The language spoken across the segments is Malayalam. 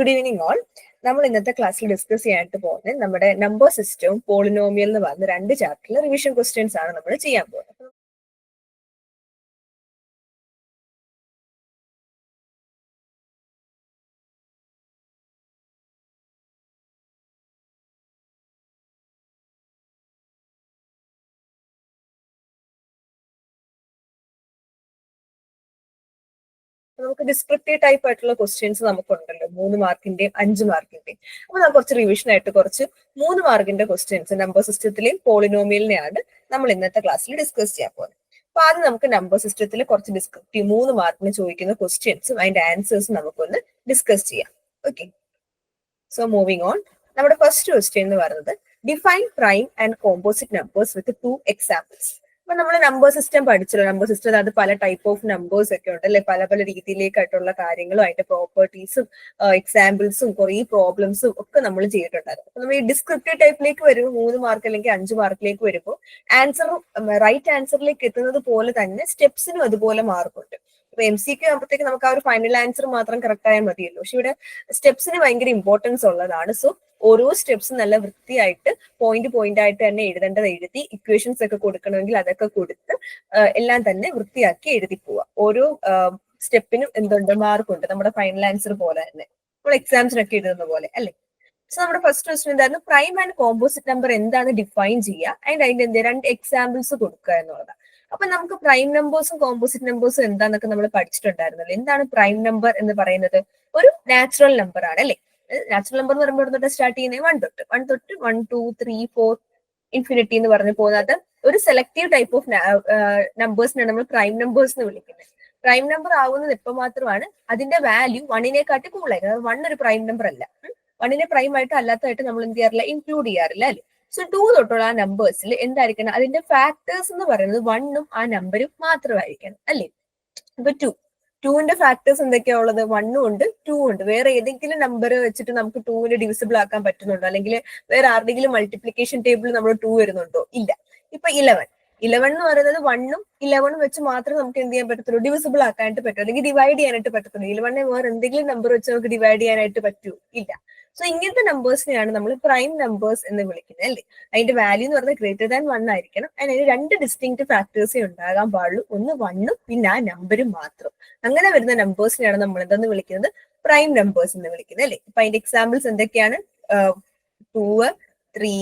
ഗുഡ് ഈവനിങ് ഓൾ നമ്മൾ ഇന്നത്തെ ക്ലാസ്സിൽ ഡിസ്കസ് ചെയ്യാനായിട്ട് പോകുന്നത് നമ്മുടെ നമ്പർ സിസ്റ്റവും പോളിനോമിയൽ എന്ന് പറഞ്ഞ രണ്ട് ചാപ്റ്ററിലെ റിവിഷൻ ക്വസ്റ്റ്യൻസ് ആണ് നമ്മൾ ചെയ്യാൻ പോകുന്നത്. നമുക്ക് ഡിസ്ക്രിപ്റ്റീവ് ടൈപ്പ് ആയിട്ടുള്ള ക്വസ്റ്റ്യൻസ് നമുക്കുണ്ടല്ലോ. മൂന്ന് മാർക്കിന്റെയും അഞ്ച് മാർക്കിന്റെയും. അപ്പൊ നമുക്ക് കുറച്ച് റിവിഷൻ ആയിട്ട് കുറച്ച് മൂന്ന് മാർക്കിന്റെ ക്വസ്റ്റ്യൻസ് നമ്പർ സിസ്റ്റത്തിലെയും പോളിനോമിയലിനെയാണ് നമ്മൾ ഇന്നത്തെ ക്ലാസ്സിൽ ഡിസ്കസ് ചെയ്യാൻ പോകുന്നത്. അപ്പൊ ആദ്യം നമുക്ക് നമ്പർ സിസ്റ്റത്തിൽ കുറച്ച് ഡിസ്ക്രിപ്റ്റീവ് മൂന്ന് മാർക്കിന് ചോദിക്കുന്ന ക്വസ്റ്റ്യൻസും അതിന്റെ ആൻസേഴ്സും നമുക്കൊന്ന് ഡിസ്കസ് ചെയ്യാം. ഓക്കെ സോ മൂവിങ് ഓൺ നമ്മുടെ ഫസ്റ്റ് ക്വസ്റ്റ്യൻ എന്ന് പറയുന്നത് define prime and composite numbers with two examples അപ്പൊ നമ്മൾ നമ്പർ സിസ്റ്റം പഠിച്ചല്ലോ നമ്പർ സിസ്റ്റം അത് പല ടൈപ്പ് ഓഫ് നമ്പേഴ്സ് ഒക്കെ ഉണ്ട് അല്ലെ? പല പല രീതിയിലേക്കായിട്ടുള്ള കാര്യങ്ങളും അതിന്റെ പ്രോപ്പർട്ടീസും എക്സാമ്പിൾസും കുറെ പ്രോബ്ലംസും ഒക്കെ നമ്മൾ ചെയ്തിട്ടുണ്ടായിരുന്നു. അപ്പൊ നമ്മൾ ഈ ഡിസ്ക്രിപ്റ്റീവ് ടൈപ്പിലേക്ക് വരുമ്പോൾ മൂന്ന് മാർക്ക് അല്ലെങ്കിൽ അഞ്ച് മാർക്കിലേക്ക് വരുമ്പോൾ ആൻസർ റൈറ്റ് ആൻസറിലേക്ക് എത്തുന്നത് പോലെ തന്നെ സ്റ്റെപ്സിനും അതുപോലെ മാർക്കുണ്ട് ഇപ്പൊ എം സിക്ക് ആകുമ്പോഴത്തേക്ക് നമുക്ക് ആ ഒരു ഫൈനൽ ആൻസർ മാത്രം കറക്റ്റ് ആയാൽ മതിയല്ലോ. പക്ഷെ ഇവിടെ സ്റ്റെപ്സിന് ഭയങ്കര ഇമ്പോർട്ടൻസ് ഉള്ളതാണ്. സോ ഓരോ സ്റ്റെപ്സും നല്ല വൃത്തിയായിട്ട് പോയിന്റ് പോയിന്റ് ആയിട്ട് തന്നെ എഴുതേണ്ടത് എഴുതി ഇക്വേഷൻസ് ഒക്കെ കൊടുക്കണമെങ്കിൽ അതൊക്കെ കൊടുത്ത് എല്ലാം തന്നെ വൃത്തിയാക്കി എഴുതി പോവുക ഓരോ സ്റ്റെപ്പിനും എന്തുണ്ട്? മാർക്കുണ്ട് നമ്മുടെ ഫൈനൽ ആൻസർ പോലെ തന്നെ. നമ്മൾ എക്സാംസിനൊക്കെ എഴുതുന്ന പോലെ അല്ലേ? സോ നമ്മുടെ ഫസ്റ്റ് ക്വസ്റ്റൻ എന്തായിരുന്നു? പ്രൈം ആൻഡ് കോമ്പോസിറ്റ് നമ്പർ എന്താണ് ഡിഫൈൻ ചെയ്യുക? ആൻഡ് അതിന്റെ എന്ത്? രണ്ട് എക്സാമ്പിൾസ് കൊടുക്കുക എന്നുള്ളതാണ്. അപ്പൊ നമുക്ക് പ്രൈം നമ്പേഴ്സും കോമ്പോസിറ്റ് നമ്പേഴ്സും എന്താണെന്നൊക്കെ നമ്മൾ പഠിച്ചിട്ടുണ്ടായിരുന്നല്ലോ. എന്താണ് പ്രൈം നമ്പർ എന്ന് പറയുന്നത്? ഒരു നാച്ചുറൽ നമ്പർ ആണ് അല്ലെ? നാച്ചുറൽ നമ്പർ എന്ന് പറയുമ്പോൾ തൊട്ട് സ്റ്റാർട്ട് ചെയ്യുന്നത് വൺ തൊട്ട് വൺ തൊട്ട് one two three four infinity എന്ന് പറഞ്ഞു പോകുന്നത് ഒരു സെലക്റ്റീവ് ടൈപ്പ് ഓഫ് നമ്പേഴ്സിനാണ് നമ്മൾ പ്രൈം നമ്പേഴ്സ് എന്ന് വിളിക്കുന്നത്. പ്രൈം നമ്പർ ആവുന്നത് എപ്പോൾ മാത്രമാണ് അതിന്റെ വാല്യൂ വണ്ണിനെക്കാട്ടി കൂടുതലായിരിക്കും. വൺ ഒരു പ്രൈം നമ്പർ അല്ല. വണ്ണിനെ പ്രൈം ആയിട്ട് അല്ലാത്തതായിട്ട് നമ്മൾ എന്ത് ചെയ്യാറില്ല? ഇൻക്ലൂഡ് ചെയ്യാറില്ല അല്ലേ? സോ ടു തൊട്ടുള്ള ആ നമ്പേഴ്സിൽ എന്തായിരിക്കണം? അതിന്റെ ഫാക്ടേഴ്സ് എന്ന് പറയുന്നത് വണ്ണും ആ നമ്പരും മാത്രമായിരിക്കണം അല്ലേ? ഇപ്പൊ ടു ടുവിന്റെ ഫാക്ടേഴ്സ് എന്തൊക്കെയാ ഉള്ളത്? വണ്ണും ഉണ്ട് ടൂ ഉണ്ട്. വേറെ ഏതെങ്കിലും നമ്പർ വെച്ചിട്ട് നമുക്ക് ടൂവിന് ഡിവിസിബിൾ ആക്കാൻ പറ്റുന്നുണ്ടോ? അല്ലെങ്കിൽ വേറെ ആരുടെങ്കിലും മൾട്ടിപ്ലിക്കേഷൻ ടേബിൾ നമ്മൾ ടൂ വരുന്നുണ്ടോ? ഇല്ല. ഇപ്പൊ ഇലവൻ ഇലവൻ എന്ന് പറയുന്നത് വണ്ണും ഇലവണും വെച്ച് മാത്രമേ നമുക്ക് എന്ത് ചെയ്യാൻ പറ്റത്തുള്ളൂ? ഡിവിസിബിൾ ആക്കാനായിട്ട് പറ്റും. അല്ലെങ്കിൽ ഡിവൈഡ് ചെയ്യാനായിട്ട് പറ്റത്തുള്ളൂ. ഇലവനെ വേറെ എന്തെങ്കിലും നമ്പർ വെച്ച് നമുക്ക് ഡിവൈഡ് ചെയ്യാനായിട്ട് പറ്റൂ. ഇല്ല. സോ ഇങ്ങനത്തെ നമ്പേഴ്സിനെയാണ് നമ്മൾ പ്രൈം നമ്പേഴ്സ് എന്ന് വിളിക്കുന്നത് അല്ലേ? അതിന്റെ വാല്യൂ എന്ന് പറഞ്ഞാൽ ഗ്രേറ്റർ ദാൻ വൺ ആയിരിക്കണം. അതിന് രണ്ട് ഡിസ്റ്റിങ്ക്ട് ഫാക്ടേഴ്സേ ഉണ്ടാകാൻ പാടുള്ളൂ. ഒന്ന് വണ്ണും പിന്നെ ആ നമ്പരും മാത്രം. അങ്ങനെ വരുന്ന നമ്പേഴ്സിനെയാണ് നമ്മൾ എന്തെന്ന് വിളിക്കുന്നത്? പ്രൈം നമ്പേഴ്സ് എന്ന് വിളിക്കുന്നത് അല്ലേ? അപ്പൊ അതിന്റെ എക്സാമ്പിൾസ് എന്തൊക്കെയാണ്? Two three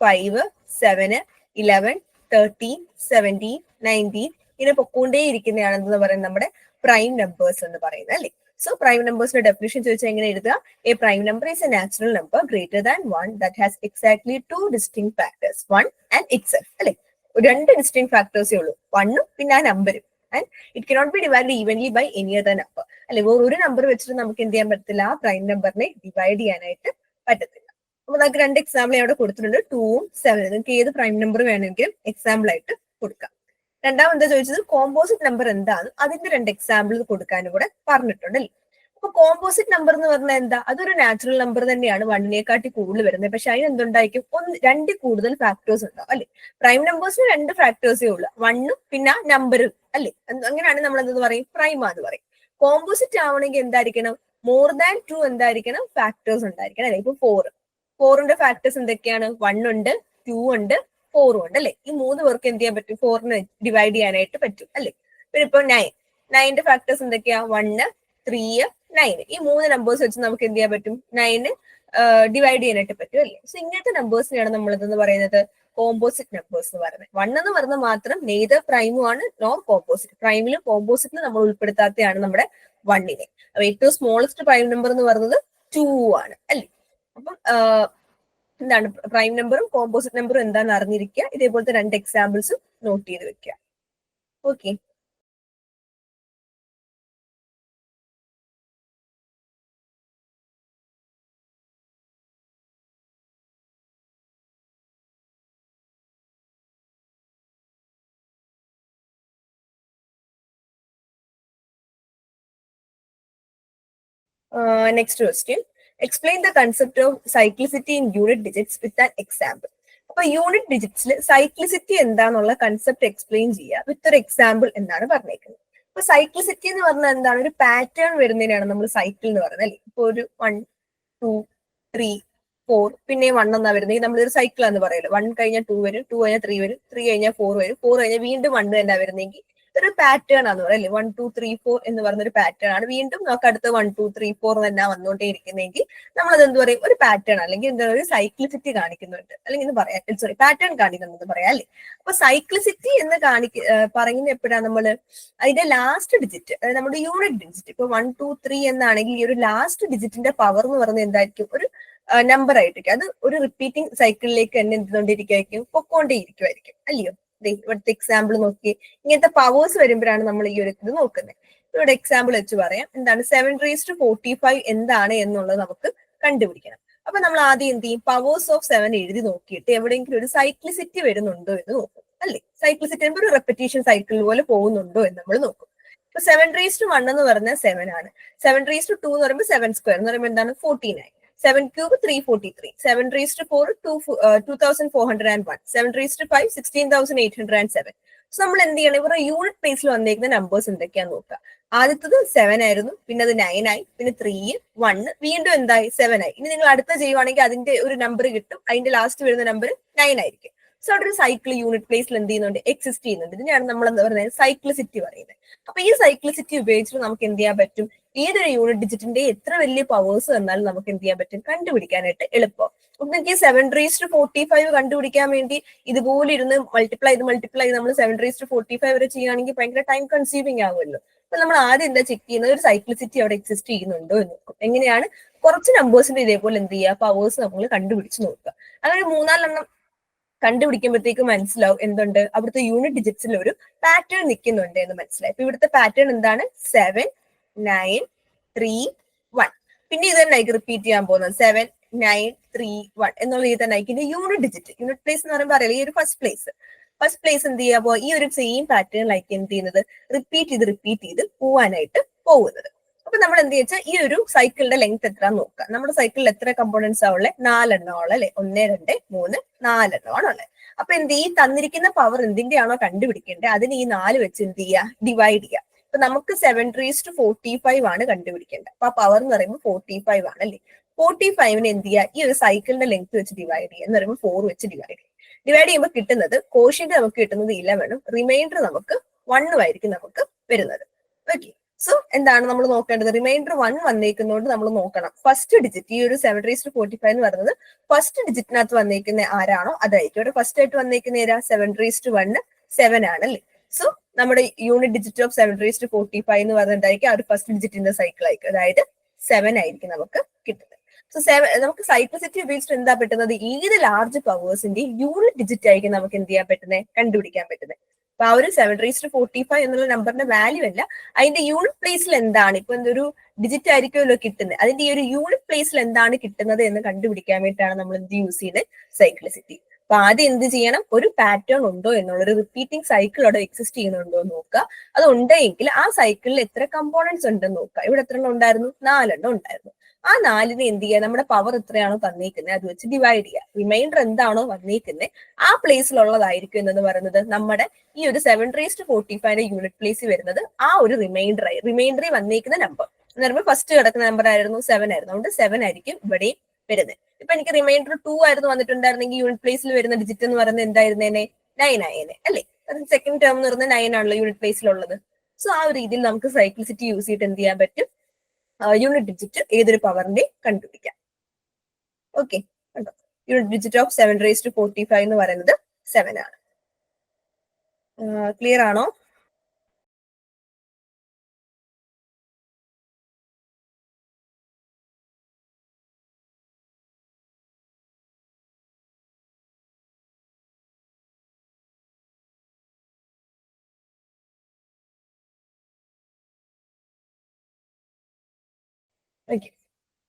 five seven eleven thirteen seventeen nineteen ഇങ്ങനെ പൊക്കോണ്ടേ ഇരിക്കുന്നതാണെന്ന് പറയുന്നത് നമ്മുടെ പ്രൈം നമ്പേഴ്സ് എന്ന് പറയുന്നത് അല്ലേ? സോ പ്രൈം നമ്പേഴ്സിന്റെ ഡെഫിനേഷൻ ചോദിച്ചാൽ എങ്ങനെ എഴുതുക? A prime number is a natural number greater than one that has exactly two distinct factors one and its അല്ലെ? രണ്ട് ഡിസ്റ്റിങ് ഫാക്ടേഴ്സേ ഉള്ളൂ വണ്ണും പിന്നെ ആ നമ്പരും and it cannot be divided evenly by any other number അല്ലെ? വേറെ ഒരു നമ്പർ വെച്ചിട്ട് നമുക്ക് എന്ത് ചെയ്യാൻ പറ്റത്തില്ല? ആ പ്രൈം നമ്പറിനെ ഡിവൈഡ് ചെയ്യാനായിട്ട് പറ്റത്തില്ല. അപ്പൊ നമുക്ക് രണ്ട് എക്സാമ്പിൾ അവിടെ കൊടുത്തിട്ടുണ്ട്. ടൂവും സെവനും നിങ്ങൾക്ക് ഏത് പ്രൈം നമ്പർ വേണമെങ്കിലും എക്സാമ്പിൾ ആയിട്ട് കൊടുക്കാം. രണ്ടാമത് ചോദിച്ചത് കോമ്പോസിറ്റ് നമ്പർ എന്താണ് അതിന്റെ രണ്ട് എക്സാമ്പിൾ കൊടുക്കാനും കൂടെ പറഞ്ഞിട്ടുണ്ട് അല്ലേ? അപ്പൊ കോമ്പോസിറ്റ് നമ്പർ എന്ന് പറഞ്ഞാൽ എന്താ? അതൊരു നാച്ചുറൽ നമ്പർ തന്നെയാണ്. വണ്ണിനെക്കാട്ടി കൂടുതൽ വരുന്നത്. പക്ഷെ അതിന് എന്തുണ്ടായിരിക്കും? ഒന്ന് രണ്ട് കൂടുതൽ ഫാക്ടേഴ്സ് ഉണ്ടാവും അല്ലെ? പ്രൈം നമ്പേഴ്സിന് രണ്ട് ഫാക്ടേഴ്സേ ഉള്ളൂ. വണ്ണും പിന്നെ നമ്പറും അല്ലെ? അങ്ങനെയാണ് നമ്മൾ എന്തെന്ന് പറയും? പ്രൈം എന്ന് പറയും. കോമ്പോസിറ്റ് ആവണമെങ്കിൽ എന്തായിരിക്കണം? മോർ ദാൻ ടു എന്തായിരിക്കണം? ഫാക്ടേഴ്സ് ഉണ്ടായിരിക്കണം. അല്ലെ? ഇപ്പൊ ഫോർ ഫോറിന്റെ ഫാക്ടേഴ്സ് എന്തൊക്കെയാണ്? വൺ ഉണ്ട് ടു ഉണ്ട് ഫോറും ഉണ്ട് അല്ലെ? ഈ മൂന്ന് പേർക്ക് എന്ത് ചെയ്യാൻ പറ്റും? ഫോറിന് ഡിവൈഡ് ചെയ്യാനായിട്ട് പറ്റും അല്ലെ? പിന്നെ ഇപ്പൊ നയൻ നയന്റെ ഫാക്ടേഴ്സ് എന്തൊക്കെയാ? വണ്ണ് ത്രീ നയൻ ഈ മൂന്ന് നമ്പേഴ്സ് വെച്ച് നമുക്ക് എന്ത് ചെയ്യാൻ പറ്റും? നയന് ഡിവൈഡ് ചെയ്യാനായിട്ട് പറ്റും അല്ലേ? സോ ഇങ്ങനത്തെ നമ്പേഴ്സിനെയാണ് നമ്മൾ ഇതെന്ന് പറയുന്നത്? കോമ്പോസിറ്റ് നമ്പേഴ്സ് എന്ന് പറയുന്നത്. വൺ എന്ന് പറയുന്നത് മാത്രം നെയ്തർ പ്രൈമും ആണ് നോർ കോമ്പോസിറ്റ് പ്രൈമിലും കോമ്പോസിറ്റിലും നമ്മൾ ഉൾപ്പെടുത്താത്തതാണ് നമ്മുടെ വണ്ണിനെ അപ്പൊ ഏറ്റവും സ്മോളസ്റ്റ് പ്രൈം നമ്പർ എന്ന് പറയുന്നത് ടു ആണ് അല്ലേ? അപ്പം എന്താണ് പ്രൈം നമ്പറും കോമ്പോസിറ്റ് നമ്പറും എന്താണെന്ന് അറിഞ്ഞിരിക്കുക. ഇതേപോലത്തെ രണ്ട് എക്സാമ്പിൾസും നോട്ട് ചെയ്ത് വെക്കുക. Okay next question explain the concept of cyclicity in unit digits with an example അപ്പൊ യൂണിറ്റ് ഡിജിറ്റ്സിൽ സൈക്ലിസിറ്റി എന്താന്നുള്ള കൺസെപ്റ്റ് എക്സ്പ്ലെയിൻ ചെയ്യുക വിത്ത് ഒരു എക്സാമ്പിൾ എന്നാണ് പറഞ്ഞേക്കുന്നത്. അപ്പൊ സൈക്ലിസിറ്റി എന്ന് പറഞ്ഞാൽ എന്താണ്? ഒരു പാറ്റേൺ വരുന്നതിനാണ് നമ്മൾ സൈക്കിൾ എന്ന് പറയുന്നത് അല്ലെ? ഇപ്പൊ ഒരു വൺ ടു ത്രീ ഫോർ പിന്നെ വൺ എന്നാ വരുന്നത്. നമ്മളൊരു സൈക്കിൾ എന്ന് പറയുന്നത് വൺ കഴിഞ്ഞാൽ ടു വരും ടു കഴിഞ്ഞാൽ ത്രീ വരും ത്രീ കഴിഞ്ഞാൽ ഫോർ വരും ഫോർ കഴിഞ്ഞാൽ വീണ്ടും വൺ തന്നെ വരുന്നെങ്കിൽ ഒരു പാറ്റേൺ പറയാം അല്ലെ? വൺ ടു ത്രീ ഫോർ എന്ന് പറയുന്ന ഒരു പാറ്റേൺ ആണ്. വീണ്ടും നമുക്ക് അടുത്ത് വൺ ടു ത്രീ ഫോർ തന്നെ വന്നുകൊണ്ടേ ഇരിക്കുന്നെങ്കിൽ നമ്മളത് എന്ത് പറയും? ഒരു പാറ്റേൺ അല്ലെങ്കിൽ എന്താ ഒരു സൈക്ലിസിറ്റി കാണിക്കുന്നുണ്ട്. അല്ലെങ്കിൽ എന്ന് പറയാം. സോറി പാറ്റേൺ കാണിക്കുന്നത് പറയാം അല്ലേ? അപ്പൊ സൈക്ലിസിറ്റി എന്ന് കാണിക്ക പറയുന്ന എപ്പോഴാണ് നമ്മൾ അതിന്റെ ലാസ്റ്റ് ഡിജിറ്റ് അതായത് നമ്മുടെ യൂണിറ്റ് ഡിജിറ്റ് ഇപ്പൊ വൺ ടു ത്രീ എന്നാണെങ്കിൽ ഈ ഒരു ലാസ്റ്റ് ഡിജിറ്റിന്റെ പവർ എന്ന് പറയുന്നത് എന്തായിരിക്കും? ഒരു നമ്പർ ആയിട്ടിരിക്കും. അത് ഒരു റിപ്പീറ്റിംഗ് സൈക്കിളിലേക്ക് തന്നെ എന്തുകൊണ്ടിരിക്കുമായിരിക്കും പൊക്കോണ്ടേ ഇരിക്കുമായിരിക്കും അല്ലയോ? ഇവിടുത്തെ എക്സാമ്പിൾ നോക്കി. ഇങ്ങനത്തെ പവേഴ്സ് വരുമ്പോഴാണ് നമ്മൾ ഈ ഒരു ഇത് നോക്കുന്നത്. ഇവിടെ എക്സാമ്പിൾ വെച്ച് പറയാം. എന്താണ്? Seven raise to forty five എന്താണ് എന്നുള്ളത് നമുക്ക് കണ്ടുപിടിക്കണം. അപ്പൊ നമ്മൾ ആദ്യം എന്ത് ചെയ്യും? പവേഴ്സ് ഓഫ് സെവൻ എഴുതി നോക്കിയിട്ട് എവിടെയെങ്കിലും ഒരു സൈക്ലിസിറ്റി വരുന്നുണ്ടോ എന്ന് നോക്കും. അല്ലേ? സൈക്ലിസിറ്റി ഒരു റെപ്പറ്റീഷൻ സൈക്കിൾ പോലെ പോകുന്നുണ്ടോ എന്ന് നമ്മൾ നോക്കും. ഇപ്പൊ സെവൻ റേസ് ടു വൺ എന്ന് പറഞ്ഞാൽ സെവൻ ആണ്. സെവൻ റേസ് ടു ടു എന്ന് പറയുമ്പോൾ സെവൻ സ്ക്വയർ എന്ന് പറയുമ്പോൾ എന്താണ്? Fourteen nine seven cube three forty three seven raise to four two two thousand four hundred and one seven raise to five sixteen thousand eight hundred and seven so നമ്മൾ എന്ത് ചെയ്യണം? ഇവരുടെ യൂണിറ്റ് പ്ലേസിൽ വന്നേക്കുന്ന നമ്പേഴ്സ് എന്തൊക്കെയാന്ന് നോക്കുക. ആദ്യത്തത് സെവൻ ആയിരുന്നു പിന്നെ അത് നയൻ ആയി പിന്നെ ത്രീ വൺ വീണ്ടും എന്തായി? സെവൻ ആയി. ഇനി നിങ്ങൾ അടുത്ത ചെയ്യുവാണെങ്കിൽ അതിന്റെ ഒരു നമ്പർ കിട്ടും. അതിന്റെ ലാസ്റ്റ് വരുന്ന നമ്പർ നയൻ ആയിരിക്കും. സോ അവിടെ ഒരു സൈക്കിൾ യൂണിറ്റ് പ്ലേസിൽ എന്ത് ചെയ്യുന്നുണ്ട് എക്സിസ്റ്റ് ചെയ്യുന്നുണ്ട്. ഇതിനെയാണ് നമ്മൾ എന്താ പറയുന്നത് സൈക്ലിസിറ്റി പറയുന്നത് അപ്പൊ ഈ സൈക്ലിസിറ്റി ഉപയോഗിച്ചിട്ട് നമുക്ക് എന്ത് ചെയ്യാൻ പറ്റും? ഏതൊരു യൂണിറ്റ് ഡിജിറ്റിന്റെ എത്ര വലിയ പവേഴ്സ് വന്നാലും നമുക്ക് എന്ത് ചെയ്യാൻ പറ്റും? കണ്ടുപിടിക്കാനായിട്ട് എളുപ്പം. അപ്പൊ നിങ്ങൾക്ക് seven raise to forty five കണ്ടുപിടിക്കാൻ വേണ്ടി ഇതുപോലെ ഇരുന്ന് മൾട്ടിപ്ലൈ ചെയ്ത് മൾട്ടിപ്ലൈ ചെയ്ത് നമ്മൾ seven raise to forty five വരെ ചെയ്യുകയാണെങ്കിൽ ഭയങ്കര ടൈം കൺസ്യൂമിംഗ് ആകുമല്ലോ അപ്പൊ നമ്മൾ ആദ്യം എന്താ ചെക്ക് ചെയ്യുന്നത്? ഒരു സൈക്ലിസിറ്റി അവിടെ എക്സിസ്റ്റ് ചെയ്യുന്നുണ്ടോ എന്ന് നോക്കും. എങ്ങനെയാണ്? കുറച്ച് നമ്പേഴ്സിന്റെ ഇതേപോലെ എന്ത് ചെയ്യുക? പവേഴ്സ് നമ്മൾ കണ്ടുപിടിച്ച് നോക്കുക. അങ്ങനെ മൂന്നാലെണ്ണം കണ്ടുപിടിക്കുമ്പോഴത്തേക്ക് മനസ്സിലാവും എന്തുണ്ട്. അവിടുത്തെ യൂണിറ്റ് ഡിജിറ്റ്സിൽ ഒരു പാറ്റേൺ നിൽക്കുന്നുണ്ട് എന്ന് മനസ്സിലായി. അപ്പൊ ഇവിടുത്തെ പാറ്റേൺ എന്താണ്? സെവൻ നയൻ ത്രീ വൺ പിന്നെ ഇത് തന്നെ റിപ്പീറ്റ് ചെയ്യാൻ പോകുന്നത്. സെവൻ നയൻ ത്രീ വൺ എന്നുള്ള രീതി തന്നെ ആയിരിക്കും യൂണിറ്റ് ഡിജിറ്റ് യൂണിറ്റ് പ്ലേസ് എന്ന് പറയുമ്പോൾ അറിയില്ല. ഈ ഒരു ഫസ്റ്റ് പ്ലേസ് ഫസ്റ്റ് പ്ലേസ് എന്ത് ചെയ്യാ ഈ ഒരു സെയിം പാറ്റേൺ ലൈക്ക് എന്ത് ചെയ്യുന്നത്? റിപ്പീറ്റ് ചെയ്ത് റിപ്പീറ്റ് ചെയ്ത് പോവാനായിട്ട് പോകുന്നത്. അപ്പൊ നമ്മൾ എന്ത് വെച്ചാൽ ഈ ഒരു സൈക്കിളിന്റെ ലെങ്ത് എത്ര നോക്കുക നമ്മുടെ സൈക്കിളിൽ എത്ര കമ്പോണൻസ് ആ ഉള്ളത് നാലെണ്ണം ഉള്ളത് അല്ലെ? ഒന്ന് രണ്ട് മൂന്ന് നാലെണ്ണമാണ് ഉള്ളത് അപ്പൊ എന്ത് ഈ തന്നിരിക്കുന്ന പവർ എന്തിന്റെയാണോ കണ്ടുപിടിക്കേണ്ടത്? അതിന് ഈ നാല് വെച്ച് എന്ത് ചെയ്യുക ഡിവൈഡ് ചെയ്യുക അപ്പൊ നമുക്ക് seven raise to forty five ആണ് കണ്ടുപിടിക്കേണ്ടത്. അപ്പൊ ആ പവർ എന്ന് പറയുമ്പോൾ ഫോർട്ടി ഫൈവ് ആണ് അല്ലേ? ഫോർട്ടി ഫൈവിന് എന്ത് ചെയ്യുക ഈ ഒരു സൈക്കിളിന്റെ ലെങ്ത് വെച്ച് ഡിവൈഡ് ചെയ്യുക എന്ന് പറയുമ്പോൾ ഫോർ വെച്ച് ഡിവൈഡ് ചെയ്യുക ഡിവൈഡ് ചെയ്യുമ്പോൾ കിട്ടുന്നത് കോഷ്യന്റ് നമുക്ക് കിട്ടുന്നത് ഇലവനും റിമൈൻഡർ നമുക്ക് വണ്ണും ആയിരിക്കും നമുക്ക് വരുന്നത്. ഓക്കെ സോ എന്താണ് നമ്മൾ നോക്കേണ്ടത്? റിമൈൻഡർ വൺ വന്നേക്കുന്നതുകൊണ്ട് നമ്മൾ നോക്കണം. ഫസ്റ്റ് ഡിജിറ്റ് ഈ ഒരു seven raise to forty five എന്ന് പറയുന്നത് ഫസ്റ്റ് ഡിജിറ്റിനകത്ത് വന്നേക്കുന്ന ആരാണോ? അതായിരിക്കും. ഇവിടെ ഫസ്റ്റ് ആയിട്ട് വന്നേക്കുന്ന ഏരാ seven raise to one seven ആണ് അല്ലേ? സോ നമ്മുടെ unit digit of seven raise to forty five എന്ന് പറഞ്ഞിട്ടായിരിക്കും ആ ഒരു ഫസ്റ്റ് ഡിജിറ്റിന്റെ സൈക്കിൾ ആയിരിക്കും. അതായത് സെവൻ ആയിരിക്കും നമുക്ക് കിട്ടുന്നത്. സോ സെവൻ നമുക്ക് സൈക്ലിസിറ്റി ഉപയോഗിച്ചിട്ട് എന്താ പറ്റുന്നത്? ഏത് ലാർജ് പവേഴ്സിന്റെ യൂണിറ്റ് ഡിജിറ്റ് ആയിരിക്കും നമുക്ക് എന്ത് ചെയ്യാൻ പറ്റുന്നത്? കണ്ടുപിടിക്കാൻ പറ്റുന്നത്. അപ്പൊ ആ ഒരു seven raise to forty five എന്നുള്ള നമ്പറിന്റെ വാല്യൂ അല്ല. അതിന്റെ യൂണിറ്റ് പ്ലേസിൽ എന്താണ്? ഇപ്പൊ എന്തൊരു ഡിജിറ്റ് ആയിരിക്കുമല്ലോ കിട്ടുന്നത്. അതിന്റെ ഈ ഒരു യൂണിറ്റ് പ്ലേസിൽ എന്താണ് കിട്ടുന്നത് എന്ന് കണ്ടുപിടിക്കാൻ വേണ്ടിയിട്ടാണ് നമ്മൾ എന്ത് യൂസ് ചെയ്യുന്നത്? സൈക്ലിസിറ്റി അപ്പൊ ആദ്യം എന്ത് ചെയ്യണം? ഒരു പാറ്റേൺ ഉണ്ടോ എന്നുള്ള ഒരു റിപ്പീറ്റിംഗ് സൈക്കിൾ അവിടെ എക്സിസ്റ്റ് ചെയ്യുന്നുണ്ടോ എന്ന് നോക്കുക. അത് ഉണ്ടെങ്കിൽ ആ സൈക്കിളിൽ എത്ര കമ്പോണൻസ് ഉണ്ടെന്ന് നോക്കുക. ഇവിടെ എത്ര എണ്ണം ഉണ്ടായിരുന്നു? നാലെണ്ണം ഉണ്ടായിരുന്നു. ആ നാലിനെ എന്ത് ചെയ്യുക? നമ്മുടെ പവർ എത്രയാണോ തന്നേക്കുന്നത് അത് വെച്ച് ഡിവൈഡ് ചെയ്യുക. റിമൈൻഡർ എന്താണോ വന്നേക്കുന്നത് ആ പ്ലേസിലുള്ളതായിരിക്കും എന്ന് പറയുന്നത്? നമ്മുടെ ഈ ഒരു സെവൻ റേസ് ടു ഫോർട്ടി ഫൈവിന്റെ യൂണിറ്റ് പ്ലേസ് വരുന്നത് ആ ഒരു റിമൈൻഡർ ആയി റിമൈൻഡറിൽ വന്നേക്കുന്ന നമ്പർ എന്ന് പറയുമ്പോൾ ഫസ്റ്റ് കിടക്കുന്ന നമ്പർ ആയിരുന്നു സെവൻ ആയിരുന്നു. അതുകൊണ്ട് സെവൻ ആയിരിക്കും. ഇവിടെയും വരുന്നത്. ഇപ്പൊ എനിക്ക് റിമൈൻഡർ ടു ആയിരുന്നു വന്നിട്ടുണ്ടായിരുന്നെങ്കിൽ യൂണിറ്റ് പ്ലേസിൽ വരുന്ന ഡിജിറ്റ് എന്ന് പറയുന്നത് എന്തായിരുന്നേനെ? നയൻ ആയേനെ അല്ലേ? സെക്കൻഡ് ടേം എന്ന് പറയുന്നത് നയൻ ആണല്ലോ യൂണിറ്റ് പ്ലേസിലുള്ളത് സോ ആ ഒരു രീതിയിൽ നമുക്ക് സൈക്ലിസിറ്റി യൂസ് ചെയ്തിട്ട് എന്ത് ചെയ്യാൻ പറ്റും? യൂണിറ്റ് ഡിജിറ്റ് ഏതൊരു പവറിന്റെ കണ്ടുപിടിക്കാം. ഓക്കെ കണ്ടോ? Unit digit of seven raise to forty five എന്ന് പറയുന്നത് സെവൻ ആണ്. ക്ലിയർ ആണോ?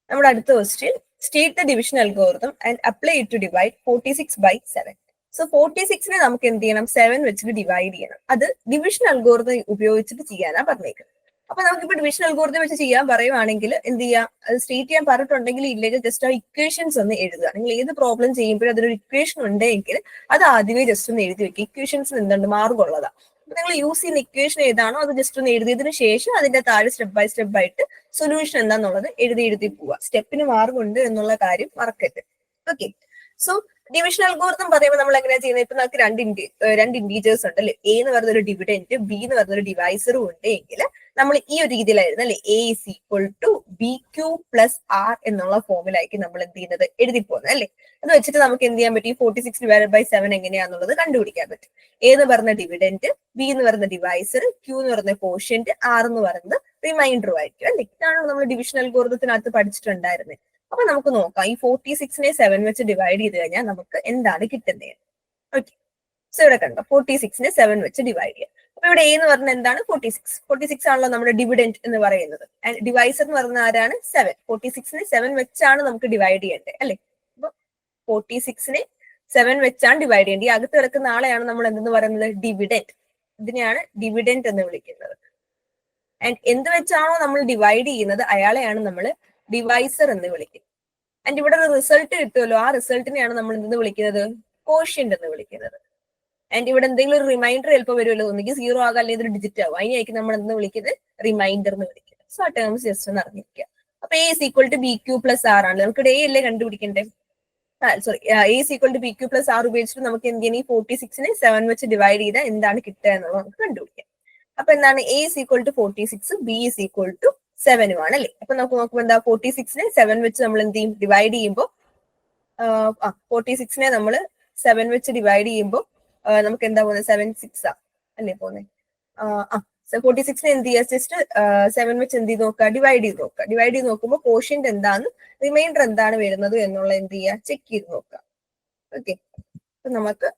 നമ്മുടെ അടുത്ത question state the division algorithm and apply to divide forty six by seven so forty സിക്സിനെ നമുക്ക് എന്ത് ചെയ്യണം? സെവൻ വെച്ചിട്ട് ഡിവൈഡ് ചെയ്യണം. അത് ഡിവിഷൻ അൽഗോറിതം ഉപയോഗിച്ചിട്ട് ചെയ്യാനാ പറഞ്ഞേക്കുന്നത്. അപ്പൊ നമുക്കിപ്പോ ഡിവിഷൻ അൽഗോറിതം വെച്ച് ചെയ്യാൻ പറയുവാണെങ്കിൽ എന്ത് ചെയ്യാം? അത് സ്റ്റേറ്റ് ചെയ്യാൻ പറഞ്ഞിട്ടുണ്ടെങ്കിൽ ഇല്ലെങ്കിൽ ജസ്റ്റ് ആ ഇക്വേഷൻസ് ഒന്ന് എഴുതുക. നിങ്ങൾ ഏത് പ്രോബ്ലം ചെയ്യുമ്പോഴും അതിനൊരു ഇക്വേഷൻ ഉണ്ടെങ്കിൽ അത് ആദ്യമേ ജസ്റ്റ് ഒന്ന് എഴുതി വെക്കുക. ഇക്വേഷൻസ് എന്തുണ്ട്? മാർഗമുള്ളതാ നിങ്ങൾ യൂസ് ചെയ്യുന്ന ഇക്വേഷൻ ഏതാണോ അത് ജസ്റ്റ് ഒന്ന് എഴുതിയതിനു ശേഷം അതിന്റെ താഴെ സ്റ്റെപ്പ് ബൈ സ്റ്റെപ്പ് ആയിട്ട് സൊല്യൂഷൻ എന്താന്നുള്ളത് എഴുതി എഴുതി പോവുക. സ്റ്റെപ്പിന് മാർഗുണ്ട് എന്നുള്ള കാര്യം മറക്കരുത്. ഓക്കെ സോ ഡിവിഷൻ അൽഗോർത്തം പറയുമ്പോൾ നമ്മൾ എങ്ങനെയാ ചെയ്യുന്നത്? ഇപ്പൊ നമുക്ക് രണ്ട് ഇൻഡി രണ്ട് ഇൻഡീജേഴ്സ് ഉണ്ട് അല്ലെ എ എന്ന് പറയുന്ന ഒരു ഡിവിഡന്റ് ബി എന്ന് പറയുന്ന ഒരു ഡിവൈസറും ഉണ്ട് എങ്കിൽ നമ്മൾ ഈ ഒരു രീതിയിലായിരുന്നു അല്ലെ? A is equal to B Q plus R എന്നുള്ള ഫോമിലായിരിക്കും നമ്മൾ എന്ത് ചെയ്യുന്നത്? എഴുതി പോകുന്നത് അല്ലെ? അത് വെച്ചിട്ട് നമുക്ക് എന്ത് ചെയ്യാൻ പറ്റും? Forty six divide by seven എങ്ങനെയാന്നുള്ളത് കണ്ടുപിടിക്കാൻ പറ്റും. എ എന്ന് പറഞ്ഞ ഡിവിഡന്റ് ബി എന്ന് പറയുന്ന ഡിവൈസർ ക്യൂ എന്ന് പറയുന്ന കോഷ്യന്റ് ആർ എന്ന് പറയുന്നത് റിമൈൻഡർ ആയിരിക്കും അല്ലെ? ഇതാണ് നമ്മൾ ഡിവിഷൻ അൽഗോറിതത്തിനകത്ത് പഠിച്ചിട്ടുണ്ടായിരുന്നത് അപ്പൊ നമുക്ക് നോക്കാം. ഈ ഫോർട്ടി സിക്സിനെ സെവൻ വെച്ച് ഡിവൈഡ് ചെയ്ത് കഴിഞ്ഞാൽ നമുക്ക് എന്താണ് കിട്ടുന്നത് ഓക്കെ സോ ഇവിടെ കണ്ടോ? ഫോർട്ടി സിക്സിനെ സെവൻ വെച്ച് ഡിവൈഡ് ചെയ്യാം. അപ്പൊ ഇവിടെ എ എന്ന് പറഞ്ഞ എന്താണ്? ഫോർട്ടി സിക്സ് ഫോർട്ടി സിക്സ് ആണല്ലോ നമ്മുടെ ഡിവിഡന്റ് എന്ന് പറയുന്നത്. ഡിവൈസർ എന്ന് പറഞ്ഞ ആരാണ്? സെവൻ ഫോർട്ടി സിക്സിനെ സെവൻ വെച്ചാണ് നമുക്ക് ഡിവൈഡ് ചെയ്യേണ്ടത് അല്ലെ? അപ്പൊ ഫോർട്ടി സിക്സിനെ സെവൻ വെച്ചാണ് ഡിവൈഡ് ചെയ്യേണ്ടത്. ഈ അകത്ത് കിടക്കുന്ന ആളെയാണ് നമ്മൾ എന്തെന്ന് പറയുന്നത്? ഡിവിഡന്റ് ഇതിനെയാണ് ഡിവിഡന്റ് എന്ന് വിളിക്കുന്നത്. ആൻഡ് എന്ത് വെച്ചാണോ നമ്മൾ ഡിവൈഡ് ചെയ്യുന്നത്? അയാളെയാണ് നമ്മൾ ഡിവൈസർ എന്ന് വിളിക്കുന്നത്. ആൻഡ് ഇവിടെ റിസൾട്ട് കിട്ടുമല്ലോ. ആ റിസൾട്ടിനെയാണ് നമ്മൾ എന്തെന്ന് വിളിക്കുന്നത്? കോഷ്യന്റ് എന്ന് വിളിക്കുന്നത്. ആൻഡ് ഇവിടെ എന്തെങ്കിലും ഒരു റിമൈൻഡർ ചിലപ്പോൾ വരുമല്ലോ ഒന്നെങ്കിൽ സീറോ ആകാം അല്ലെങ്കിൽ ഒരു ഡിജിറ്റ് ആവും. അതിനായിരിക്കും നമ്മൾ എന്ത് വിളിക്കുന്നത് റിമൈൻഡർ എന്ന് വിളിക്കുന്നത്. സോ ആ ടേംസ് ജസ്റ്റ് ഒന്ന് അറിഞ്ഞിരിക്കുക. അപ്പൊ A equal to B Q plus R ആണ്. നമുക്ക് ഡേ അല്ലേ കണ്ടുപിടിക്കണ്ടേ? Sorry A equal to B Q plus R ഉപയോഗിച്ചിട്ട് നമുക്ക് എന്ത് ചെയ്യണം? ഈ ഫോർട്ടി സിക്സിനെ സെവൻ വെച്ച് ഡിവൈഡ് ചെയ്താൽ എന്താണ് കിട്ടുക എന്നുള്ളത് നമുക്ക് കണ്ടുപിടിക്കാം. അപ്പൊ എന്താണ്? A is equal to forty six B is equal to സെവനും ആണ് അല്ലേ? അപ്പൊ നമുക്ക് നോക്കുമ്പോൾ എന്താ? ഫോർട്ടി സിക്സിനെ സെവൻ വെച്ച് നമ്മൾ എന്ത് ചെയ്യും? ഡിവൈഡ് ചെയ്യുമ്പോൾ ഫോർട്ടി സിക്സിനെ നമ്മൾ സെവൻ വെച്ച് ഡിവൈഡ് ചെയ്യുമ്പോൾ നമുക്ക് എന്താ പോകുന്നത് സെവൻ സിക്സ് ആ അല്ലേ പോകുന്നത് ആ ഫോർട്ടി സിക്സിന് എന്ത് ചെയ്യുക ജസ്റ്റ് സെവൻ വെച്ച് എന്ത് ചെയ്ത് നോക്കുക ഡിവൈഡ് ചെയ്ത് നോക്കുക ഡിവൈഡ് ചെയ്ത് നോക്കുമ്പോൾ കോഷ്യന്റ് എന്താണ് റിമൈൻഡർ എന്താണ് വരുന്നത് എന്നുള്ള എന്ത് ചെയ്യുക ചെക്ക് ചെയ്ത് നോക്കുക ഓക്കെ അപ്പൊ നമുക്ക്